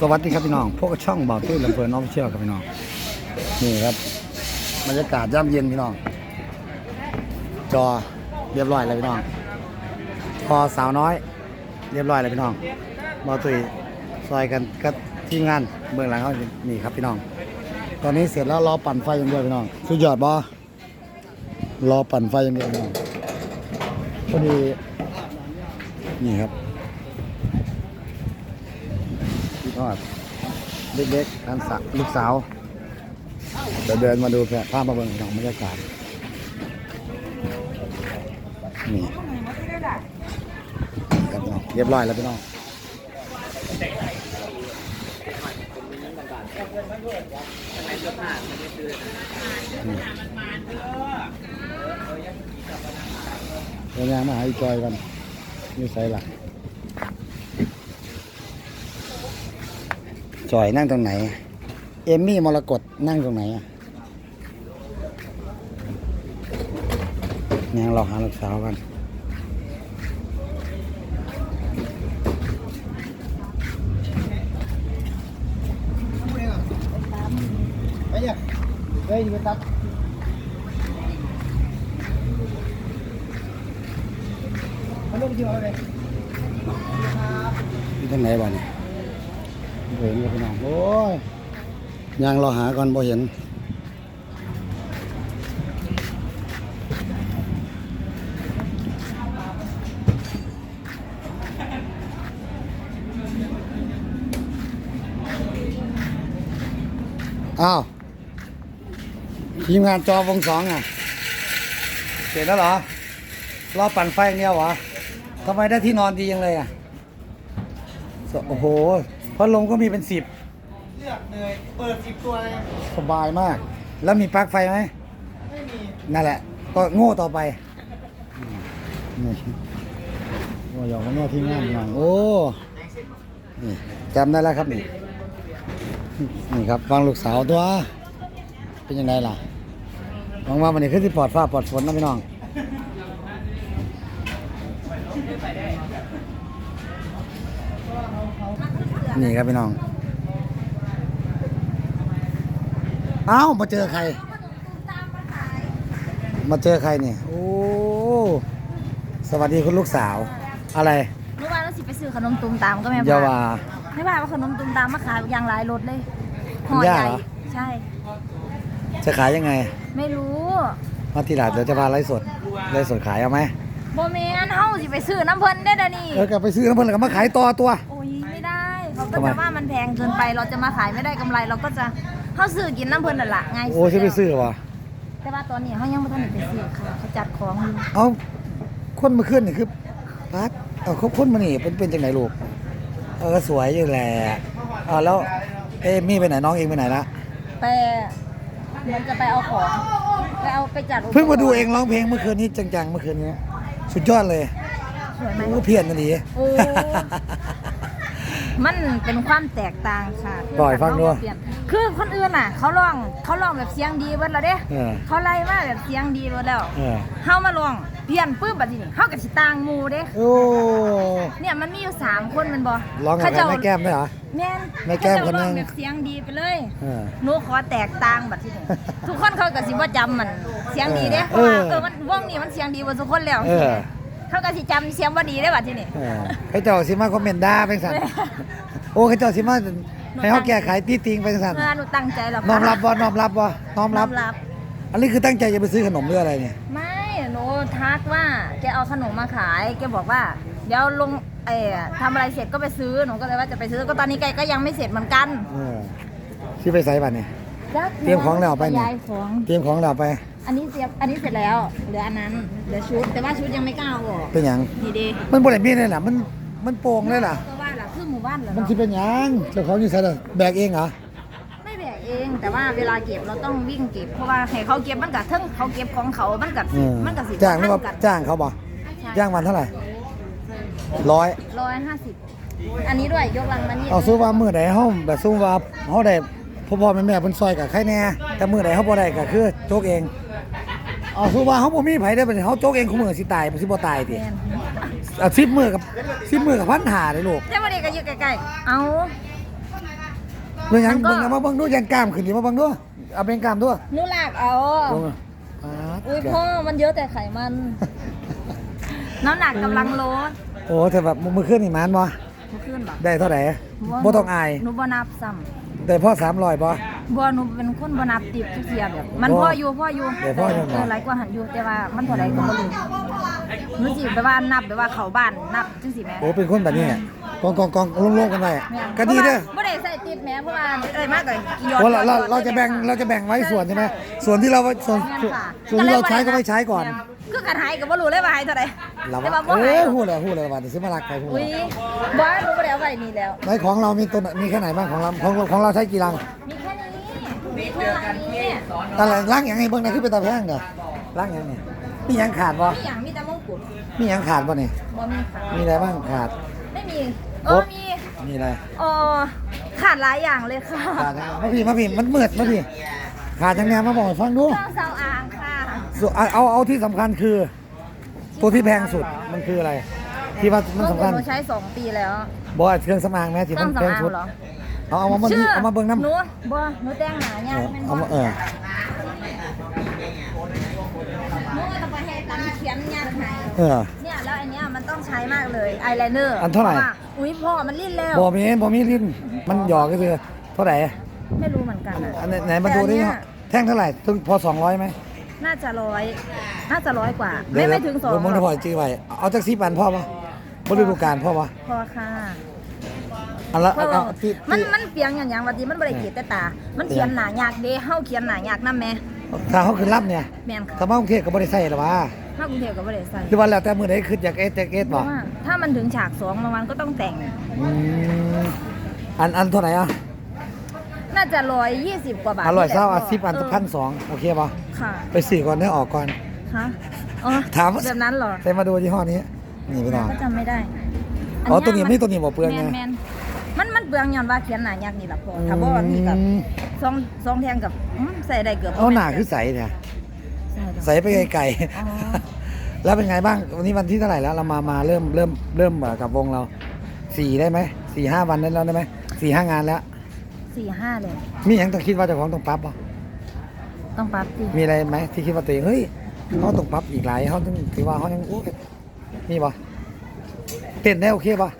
สวัสดีครับพี่น้องพวกช่องบ่าวตุ้ยลำเพลินน้องเชี่ยวครับพี่น้อง นี่ครับบรรยากาศย่ำเย็นพี่น้อง จอเรียบร้อยแล้วพี่น้องพอสาวน้อย เรียบร้อยแล้วพี่น้องบ่าวตุ้ยซอยกันกับทีมงานเบื้องหลังเขานี่ครับพี่น้อง ตอนนี้เสร็จแล้วรอปั่นไฟอย่างเดียวพี่น้อง สุดยอดบ่รอปั่นไฟอย่างเดียวพี่น้องพอดีนี่ครับ พี่ ทอดเด็กๆอันสักลูกสาวเดี๋ยวเดินมาดูแพร่ภาพมาเบิ่งของบรรยากาศนี่เรียบร้อยแล้วพี่น้องเดี๋ยวยางมาหาอีจอยกันนี่ใส่หลัก จอยนั่งตรงไหน เอมมี่มรกตนั่งตรงไหนอะเนี่ยเราหาลูกสาวกันไปเนี่ยเฮ้ยไปตัดมันต้องเยอะเลยที่ตรงไหนบ้าเนี่ย เห็นกับพี่น้อง โอ้ยยังเราหาก่อนบ่เห็นอ้าวทีมงานจอวงสองอะ เสร็จแล้วเหรอ รอปั่นไฟอย่างเดียวเหรอทำไมได้ที่นอนดียังเลยอะ โอ้โห พัดลมก็มีเป็นสิบเลือกเลยเปิดสิบตัวเลยสบายมาก แล้วมีปลั๊กไฟไหมไม่มีนั่นแหละ ก็โง่ต่อไปนี่โอ้ยอกมาโน่ที่งานหน่อยโอ้นี่จำได้แล้วครับนี่นี่ครับฟังลูกสาวตัว เป็นยังไงล่ะหวังว่าวันนี้ขึ้นที่ปลอดฟ้าปลอดฝนนะพี่น้อง นี่ครับพี่น้อง เอ้ามาเจอใคร มาเจอใครเนี่ยโอ้ สวัสดีคุณลูกสาว อะไรเมื่อวานเราสิไปซื้อขนมตุ้มตามก็แม่อยาบ้านว่า ไม่ว่าว่าขนมตุ้มตามมาขายอย่างหลายรถเลยคุห่ณอใหย่าญ่เหรอ ใช่ จะขายยังไง ไม่รู้มาทีหลังเดี๋ยวจะพาไลฟ์สดไลฟ์สดขายเอาไหมโบเมนเฮาสิไปซื้อน้ำเพิ่นได้อเดยวนี่เออกลับไปซื้อน้ำเพิ่นแล้วก็มาขายต่อตัว โอ้ยไม่ได้ เขาก็ทำไมจะว่ามันแพงเกินไปเราจะมาขายไม่ได้กำไร เราก็จะเฮาซื้อกินน้ำเพิ่นนั่นแหละง่ายสุดโอ้ฉันไปซื้อวะแต่ว่าตอนนี้เฮายังไม่ทันได้ไปซื้อค่ะเขาจัดของอยู่เอาคนมาขึ้นนี่คือพัดเอาเขาคนมานี่เป็นเป็นจังไหนลูกเออสวยอยู่แหละอ่าแล้วเอมี่ไปไหนน้องเองไปไหนละแต่มันจะไปเอาของไปเอาไปจัดปกรณ์เพิ่งมาดูเองร้องเพลงเมื่อคืนนี้จังๆเมื่อคืนนี้ สุดยอดเลยสวยไหมโอ้เพี้ยนกันดีโอ้ มันเป็นความแตกต่างค่ะปล่อยฟังด้วยเปลี่นคือคนอื่นน่ะ เขาร้องเขาร้องแบบเสียงดีเบิดแล้วเด้เออ เขาไล่มาแบบเสียงดีเบิดแล้วเออเฮามาร้องเปลี่ยนปื้มบัดนี้เฮากับสิต่างหมู่เด้ โอ้เนี่ยมันมีอยู่สามคนแมันบ่ร้องกับใครแม่แก้มด้วยเหรอ แม่นแม่แก้มคนหนึ่งเขาเจ้าร้อแบบเสียงดีไปเลยเออ หนูขอแตกต่างบัดทีนี้ ทุกคนเขาก็สิบ่จำมันเสียงดีเด้เพเอราะอว่าเออมันวงนี้มันเสียงดีกว่าทุกคนแล้วเออ เขาก็สิจำเสียงบ่ดีได้บัดทีนี้เออเขาเจ้าสิมาคอมเมนต์ด่าเป็นสันโอ้เขาเจ้าสิมาให้เขาแก้ไขตีติงเป็นสันเออหนูตั้งใจแล้วน้อมรับบ่น้อมรับบ่น้อมน้รัอบ มรับ อันนี้คือตั้งใจจะไปซื้อขนมหรืออะไรเนี่ย ไม่หนูทักว่าแกเอาขนมมาขายแกบอกว่า เดี๋ยวลงเอ่อทำอะไรเสร็จก็ไปซื้อหนูก็เลยว่าจะไปซื้อก็ตอนนี้แกก็ยังไม่เสร็จเหมือนกันเออที่ไปใส่บัตรเนี่ยจักเตรียมของแล้วไปนี่ย้ายของ เตรียมของเราไป อันนี้เสียบอันนี้เสร็จแล้วเหลืออันนั้นเหลือชุด แต่ว่าชุดยังไม่กล้าเอาออกเป็นหยังดีดีมันบ่ได้มีเลยล่ะมันมันโป่งเลยล่ะ ก็ว่าล่ะคือหมู่บ้านเหรอมันเนาะสิเป็นหยังเจ้าของอยู่ใส่ล่ะแบกเองเหรอไม่แบกเอง แต่ว่าเวลาเก็บเราต้องวิ่งเก็บเพราะว่าให้เขาเก็บมันกับทั้งเขาเก็บของเขามันกับเออมันกับสิจ้างหรือว่ากันจ้างเขาบ่จ้างวันเท่าไหร่ร้อย ร้อยห้าสิบอันนี้ด้วยยกลังมานี่เอาสู้ว่ามื้อใดเฮาแบบสู้ว่าเฮาได้พ่อพ่อแม่แม่เพิ่นซอยกับใครแน่แต่มื้อใดเฮาบ่ได้ก็คือโจกเอง เอาสู้ว่าเฮาบ่มีไผได้บัดนี้เฮาโจกเองคุมื้อสิตายบ่สิบ่ตายติแม่นเอา10มื้อกับ10มื้อกับพันหาเลยลูกแต่วันนี้ก็อยู่ใกล้ๆเอาเรื่องหยังมันก็ เบิ่งเอามาเบิ่งดูยันกล้ามขึ้นดิมาเบิ่งดูเอาเป็นกล้ามด้วยหนูลากเอาลงมาป๊าดอุ้ยพ่อมันเยอะแต่ไขมัน น้ำหนักกำลังลดโอ้แต่แบบมือขึ้นนี่มันบ่บ่ขึ้นหรอได้เท่าไหร่บ่ต้องอายหนูบ่นับซ้ แต่พ่อ300บ่ำบ่หนูเป็นคนบ่นับติบทุกเทียแบบ มันโอ้พ่ออยู่พ่ออยู่เดี๋ยวพ่ออยู่เหรอเออหลายกว่าหันอยู่แต่ว่ามันเท่าไหร่ก็บ่รู้หนูสิแบบว่านับแบบว่าเข้าบ้านนับจังซี่แหมโอ้เป็นคนแบบนี้อะกองกองกองลงๆกันไปแม่นก็ดีเด้อบ่ได้ใส่ติดแหมเพราะว่าอะไรมากก็กี่ยอดเพราะเราเรายอดเราจะแบ่งเราจะแบ่งไว้ส่วนใช่ไหมส่วนที่เราส่วนแม่นค่ะส่วนที่เราใช้ก็ไม่ใช้ก่อน คือการหายก็บ่รู้เลยว่าหายเท่าใดเราแต่ว่าว่าบ่เอ้หายยพูดเลยพูดเลยว่าจะซื้อมารักใครพูดอุ้เลยยบ่หนูบ่ได้เอาไว้นี่แล้ว ในของเรามีตัวไหนมีแค่ไหนบ้างของเราของของเราใช้กี่ลังมีแค่นี้มีเท่านี้อะไรล้างอย่างไงเบิ่งในคือเป็นตาแพงเด้อล้างอย่างไงมีหยังขาดบ่มีอย่างมีแต่มงกุฎมีหยังขาดบ่นี่บ่มีค่ะมีอะไรบ้างขาด ไม่มีครเอบอมีมีอะไรเออขาดหลายอย่างเลยค่ะขาดยังไงมาพี่มาพี่มันมืดมาพี่ขาดยังไงมาบอกให้ฟังดูเครื่องสำอางค่ะ ส่วนเอาเอาเอาที่สำคัญคือ ตัวที่แพงสุดมันคืออะไร ที่ว่ามันมงสำกุฎคัญหนูใช้ 2 ปีแล้วบ่เครื่องสำอางแม่เคที่รื่มัอนงแพงสำอางสุดเหรอเอาเอามาเบิ่งชื่อเอามาเบิ่งน้ำหนูบ่หนูแต่งหน้าเอยังอเป็นเอาบ่มาเออหนูก็ต้องไปให้ตังเขียนยากให้เออ เนี่ยแล้วอันเนี้ยมันต้องใช้มากเลยอายไลเนอร์อันเท่าไหร่อุ้ยพ่อมันลิ้นแล้วบ่มีบ่มีลิ้นมันหยอกก็คือเท่าไหร่ไม่รู้เหมือนกันอะอันไหนไหนมาดูดิแต่อันเนี้ยแท่งเท่าไหร่ถึงพอ200ไหม น่าจะร้อยน่าจะร้อยกว่า ไม่ไม่ถึงสองเดี๋ยวมึงหรจะอกพอจื้อไว้เอาจัก10อันพ่อป่ะบ่ฤดูกาลพ่อป่ะพอค่ะอันละเพราะเอาว่าที่มันที่มันเปียงอย่างอย่างวันที่มันบริเกียแต่ตา มันเขียนหนายากเด้เฮาเขียนหนายากนำแม่ถ้าเขาขึ้นรับเนี่ยแม่นค่ะถ้ามากรุงเทพก็บ่ได้ใส่หรอวะถ้ากรุงเทพก็บ่ได้ใส่หรือว่าแล้วแต่มื้อใดขึ้นจากเอสจากเอสเพบ่ราะว่าถ้ามันถึงฉากสองบางวันก็ต้องแต่งอืมอันอันเท่าไหร่อะน่าจะร้อยยี่สิบกว่าบาทอร่อยเศร้าอะนี่แหละ10อันเพันสองโอเคป่ะ ค่ะไปสี่ก่อนได้ออกก่อน ฮะอ๋อถามว่าแบบนั้นเหรอใส่มาดูยี่ห้อนี้ นี่พี่น้องก็จำไม่ได้อ๋อตัวนี้ไม่ตัวนี้บ่เปลืองไง แม่นแม่นมันมันเปลืองย้อนว่าเขียนหนายากนี่ล่ะพ่อถ้าบ่นี่กับอืมสองสองแทงกับอืมใส่ได้เกือบเอาหนาคือใสเนี่ยใส่ได้ ใสไปไกลอ๋อ ๆ แล้วเป็นไงบ้าง วันนี้วันที่เท่าไหร่แล้ว เรามา มาเริ่มเริ่มเริ่มเอ่อกับวงเราสี่ได้ไหมสี่ห้าวันได้แล้วได้ไหมสี่ห้างานแล้ว สี่ห้าเลย มีอย่างต้องคิดว่าเจะของต้องปรั๊บป่ะ ต้องปรับสิมีอะไรไหมที่คิดว่าตัวเองเฮ้ยเขาต้องปรั๊บอีกหลายเขาต้องถือว่าเขายังอู้นี่ป่ะเต้นได้โอเคป่ะ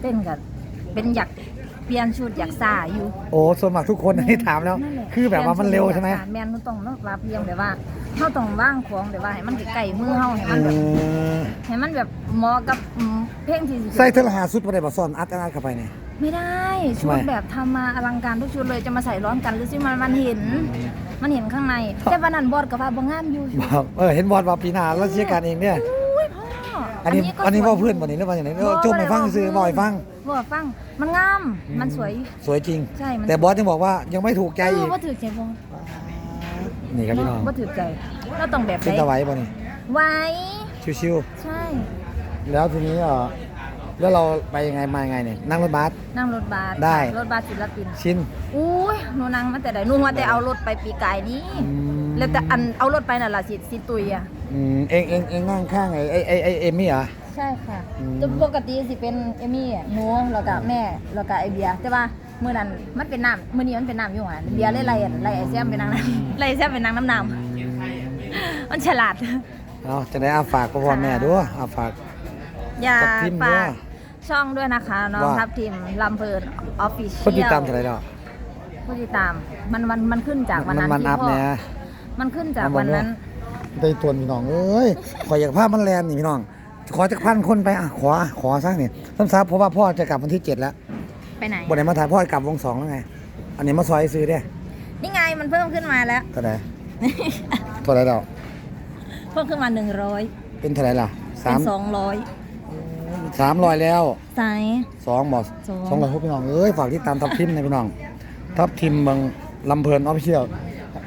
เต้นกับเป็นอยากเปลี่ยนชุดอยากซ่าอยู่โอ้ส่วนมากทุกคนที่ถามแล้วนั่นหละคือแบบว่ามันเร็วใช่ไหมแมนมันต้องต้องรับเรียงแบบว่าเฮาต้องว่างของแบบว่าให้มันใกล้ๆมือเฮาให้มันแบบเออให้มันแบบเหมาะกับอืมเพลงที่สิใส่เทอละหาสุดประเดี๋ยวซ่อนอัดอัดเข้าไปเนี่ย ไม่ได้ชุทำไมดแบบทำมาอลังการทุกชุดเลยจะมาใส่ร้อนกันหรือสิมันมันเห็น มันเห็นข้างในแต่วันนั้นบอดกับว่าบ่งามอยู่บอกเออเห็นบอลว่าปีหน้าเราเชียร์กันเองเนี่ย อุ้ยพ่ออัอันนี้ก็อันนี้สวยว่าเพื่อนวันนี้หรือว่าอย่างไรเออจุ่มให้ฟังซื้อบ่อยฟัง บ่ฟังมันงามมันสวย สวยจริง ใช่มัน แต่บอสยังบอกว่ายังไม่ถูกใจเออีอกว่าถือใจบ่นี่ครับพี่น้องว่าถือใจเราต้องแบบเป็นไหนตะไว้ป่ะนี่ไว้ ชิวใช่ ๆ แล้วทีนี้เออ แล้วเราไปยังไงมายังไงเนี่ยนั่งรถบัส นั่งรถบัสได้ รถบัสศิลปินชินอุ้ยหนูนั่งมาแต่ใดหนูว่าแต่เอารถไปปีกายนี้อืมแล้วแต่อันเอารถไปน่ะล่ะสิสิตุยอะอืมเองเองเองนั่งข้างไอ้ไอ้ไอ้ไอ้เอมี่เหรอ ใช่ค่ะอืมจะปกติสิเป็นเอมี่หนูแล้วก็แม่แล้วก็ไอเบียร์แต่ว่ามื้อนั้นมันเป็นน้ำมื้อนี้มันเป็นน้ำอยู่หวานเบียร์เลยไล่อันไล่ไอแซมเป็นนางน้ำไล่ไอแซมเป็นนางน้ำน้ำมันฉลาดเอาจะได้อาฝากพ่อแม่ด้วยอาฝากอย่าทับทิมด้ฝาวยก ช่องด้วยนะคะ น้องว่า ทับทิมลำเพลินออฟฟิเชียลคนติดตามเท่าไหร่ดอกผู้ติดตามมันมันมันขึ้นจากวันนั้นมันที่อัพพ่อเนี่ย มันขึ้นจากเอาบอกวันนั้น ได้ตัวพี่น้องเอ้ย ขออยากภาพมันแลนนี่พี่น้อง ขอจากพันคนไปอะขอขอซะนี่ซ้ำซับเพราะว่าพ่อจะกลับวันที่เจ็ดแล้วไปไหน บนไหนมาถ่ายพ่อกลับวงสองแล้วไง อันนี้มาซอยซื้อเด้นี่ไงมันเพิ่มขึ้นมาแล้ว เท่าไหร่เท่าไหร่ดอกเพิ่มขึ้นมาหนึ่งร้อยเป็นเท่าไหร่ล่ะเป็สานมสองร้อย สามร้อยแล้วสาย สองบอกสอง สองร้อยพวกพี่น้องเอ้ยฝากที่ตามทับทิมนะพี่น้องทับทิมบางลำเพลินออฟฟิเชียล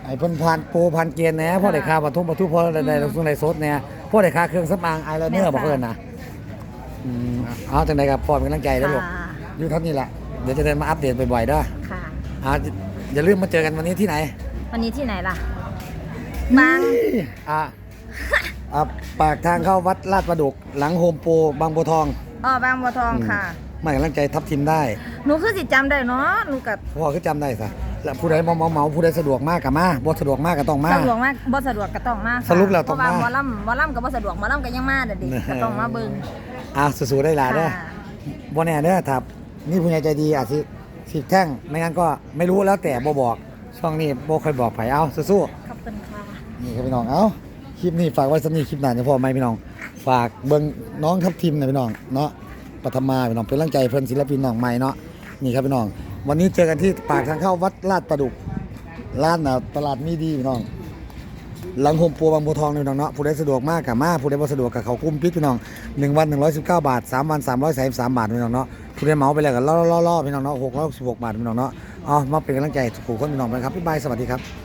ไอ้เพิ่นผ่านโปรผ่านเกณฑ์แหนะพ่อได้ค่าปทุมปทุมพ่อได้ได้ส่งได้สดเนี่ยพ่อได้ค่าเครื่องสำอางไอไลเนอร์บอกเพิ่นนะอืมเอาจังไดครับพ่อเป็นกำลังใจแล้วลูกค่ะอยู่เท่านี้แหละเดี๋ยวจะเดินมาอัปเดตบ่อยๆเด้อค่ะอ่าอย่าลืมมาเจอกันวันนี้ที่ไหนวันนี้ที่ไหนล่ะ บาง อะ อะปากทางเข้าวัดลาดประดุก หลังโฮมโปรบางบัวทองอ๋อบางบัวทองอืมค่ะ ไม่กำลังใจทัพทีมได้ หนูคือสิจำได้เนาะหนูกับพ่อคือจำได้ซะแล้วผู้ใดเมาเมาเมาผู้ใดสะดวกมากกับมาบ่สะดวกมากก็ต้องมา สะดวกมากบ่สะดวกก็ต้องมาค่ะสรุปแล้วต้องมา เพราะว่าหมอลำหมอลำก็บ่สะดวกหมอลำก็ยังมาเด็ดแน่ก็ต้องมาเบิ่งอะสู้ๆได้หลายเด้อค่ะบ่แน่เด้อถ้านี่ผู้ใหญ่ใจดีอาจสิสิแท่งไม่งั้นก็ไม่รู้แล้วแต่บ่บอกช่องนี้บ่ค่อยบอกไผเอาสู้ๆขอบคุณค่ะนี่ครับพี่น้องเอ้า คลิปนี้ฝากไว้สำนีคลิปหน้าจะพอไหมพี่น้อง ฝากเบิ้งน้องทัพทีมหนะพี่น้องเนาะปฐมาพี่น้องเป็นร่างใจเพื่อนศิลปินน้องใหม่เนาะนี่ครับพี่น้อง วันนี้เจอกันที่ปากทางเข้าวัดลาดประดุกร้านน่ะตลาดมีดีพี่น้องหลังโฮมปัวบางบัวทองเลยพี่น้องเนาะผู้ใดสะดวกมากกับมาผู้ใดบ่สะดวกกับเขากุ้มพิษพี่น้องหนึ่งวัน119บาทสามวัน333บาทพี่น้องเนาะผู้ใดเมาไปแล้วก็ล่อๆๆๆพี่น้องเนาะ666บาทพี่น้องเนาะเอามาเป็นกำลังใจทุกคนพี่น้องนะครับบ๊ายบายสวัสดีครับ